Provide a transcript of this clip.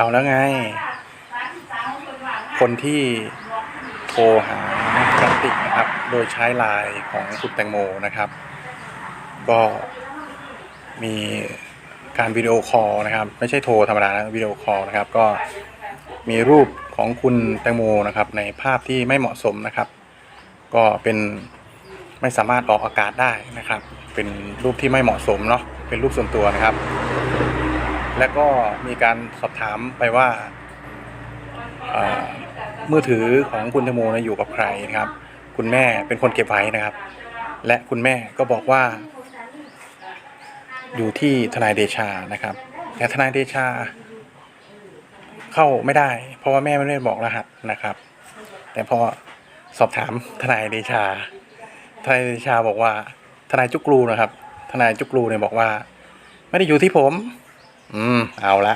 เอาแล้วไง คนที่โทรหากระติกนะครับ โดยใช้ไลน์ของคุณแตงโมนะครับ ก็มีการวิดีโอคอลนะครับ ไม่ใช่โทรธรรมดานะวิดีโอคอลนะครับ ก็มีรูปของคุณแตงโมนะครับ ในภาพที่ไม่เหมาะสมนะครับ ก็เป็นไม่สามารถออกอากาศได้นะครับ เป็นรูปที่ไม่เหมาะสมเนาะเป็นรูปส่วนตัวนะครับ และก็มีการสอบถามไปว่ามือถือของคุณแตงโมนะอยู่กับใครนะครับ คุณแม่เป็นคนเก็บไว้นะครับ และคุณแม่ก็บอกว่า อยู่ที่ทนายเดชานะครับ แต่ทนายเดชา เข้าไม่ได้ เพราะว่าแม่ไม่ได้บอกรหัสนะครับ แต่พอสอบถามทนายเดชา ทนายเดชาบอกว่า ทนายจุกรูนะครับ ทนายจุกรูเนี่ยบอกว่า ไม่ได้อยู่ที่ผม อืมเอาละ